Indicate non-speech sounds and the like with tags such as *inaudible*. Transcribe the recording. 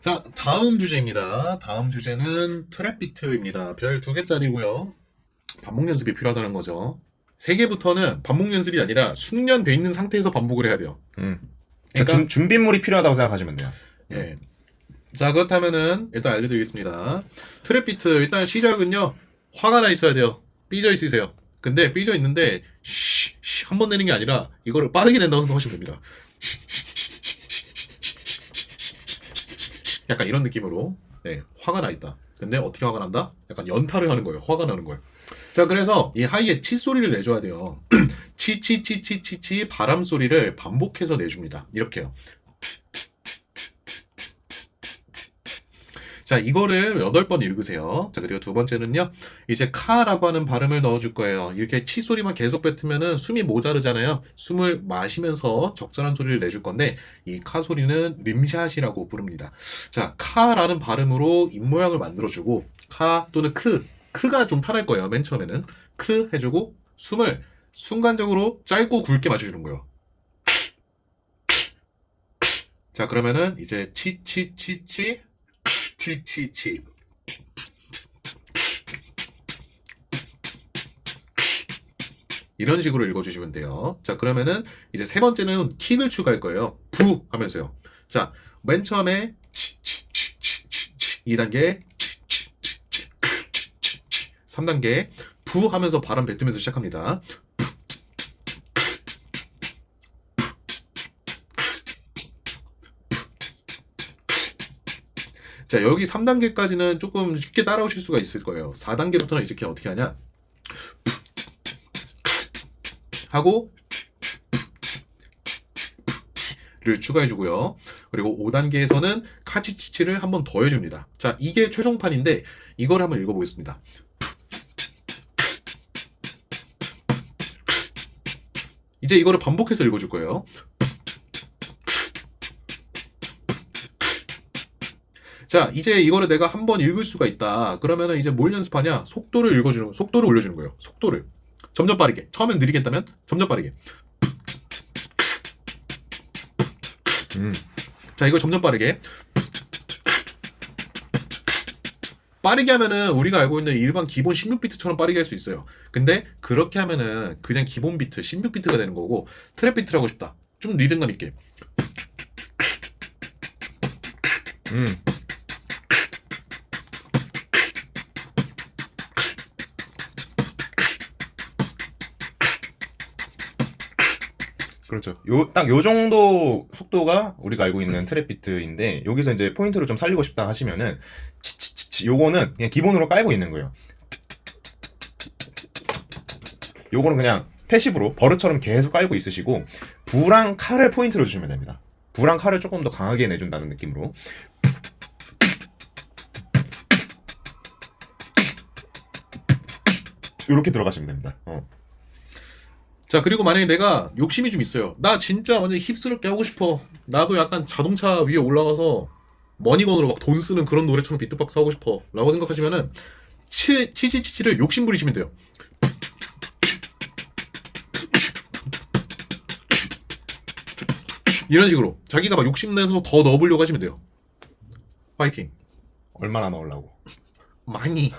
자, 다음 주제입니다. 다음 주제는 트랩 비트입니다. 별 두 개짜리고요. 반복 연습이 필요하다는 거죠. 세 개부터는 반복 연습이 아니라 숙련돼 있는 상태에서 반복을 해야 돼요. 음. 그러니까 준, 준비물이 필요하다고 생각하시면 돼요. 예. 자, 그렇다면은 일단 알려드리겠습니다. 트랩 비트 일단 시작은요. 화가 나 있어야 돼요. 삐져 있으세요. 근데 삐져 있는데 한 번 내는 게 아니라 이거를 빠르게 낸다고 생각하시면 됩니다. 약간 이런 느낌으로 네, 화가 나 있다. 근데 어떻게 화가 난다? 약간 연타를 하는 거예요. 화가 나는 거예요. 자, 그래서 이 하이에 치 소리를 내줘야 돼요. *clears throat* 치치치치치치 바람 소리를 반복해서 내줍니다. 이렇게요. 자, 이거를 8번 읽으세요. 자, 그리고 두 번째는요. 이제 카라고 하는 발음을 넣어줄 거예요. 이렇게 치 소리만 계속 뱉으면은 숨이 모자르잖아요. 숨을 마시면서 적절한 소리를 내줄 건데, 이 카 소리는 림샷이라고 부릅니다. 자, 카라는 발음으로 입 모양을 만들어주고, 카 또는 크. 크가 좀 편할 거예요. 맨 처음에는. 크 해주고, 숨을 순간적으로 짧고 굵게 맞춰주는 거예요. 자, 그러면은 이제 치치치치 치치치 이런 식으로 읽어주시면 돼요. 자 그러면은 이제 세 번째는 킥을 추가할 거예요. 부 하면서요. 자맨 처음에 치치치치치 2단계 3단계 부 하면서 바람 뱉으면서 시작합니다. 자, 여기 3단계까지는 조금 쉽게 따라오실 수가 있을 거예요. 4단계부터는 이렇게 어떻게 하냐? 하고 를 추가해 주고요. 그리고 5단계에서는 카치치치를 한 번 더 해줍니다. 자, 이게 최종판인데 이걸 한번 읽어보겠습니다. 이제 이거를 반복해서 읽어줄 거예요. 자, 이제 이거를 내가 한 번 읽을 수가 있다. 그러면은 이제 뭘 연습하냐? 속도를 읽어주는, 속도를 올려주는 거예요. 속도를. 점점 빠르게. 처음엔 느리겠다면 점점 빠르게. 음. 자, 이걸 점점 빠르게. 빠르게 하면은 우리가 알고 있는 일반 기본 16비트처럼 빠르게 할 수 있어요. 근데 그렇게 하면은 그냥 기본 비트 16비트가 되는 거고 트랩 비트를 하고 싶다. 좀 리듬감 있게. 음. 그렇죠. 요, 딱 요 정도 속도가 우리가 알고 있는 트랩 비트인데, 여기서 이제 포인트를 좀 살리고 싶다 하시면은, 치치치치, 요거는 그냥 기본으로 깔고 있는 거예요. 요거는 그냥 패시브로 버릇처럼 계속 깔고 있으시고, 부랑 칼을 포인트로 주시면 됩니다. 부랑 칼을 조금 더 강하게 내준다는 느낌으로. 이렇게 들어가시면 됩니다. 어. 자, 그리고 만약에 내가 욕심이 좀 있어요. 나 진짜 완전 힙스럽게 하고 싶어. 나도 약간 자동차 위에 올라가서 머니건으로 막 돈 쓰는 그런 노래처럼 비트박스 하고 싶어. 라고 생각하시면은 치, 치치치치를 욕심 부리시면 돼요. 이런 식으로 자기가 막 욕심내서 더 넣어보려고 하시면 돼요. 파이팅. 얼마나 넣으려고. 많이.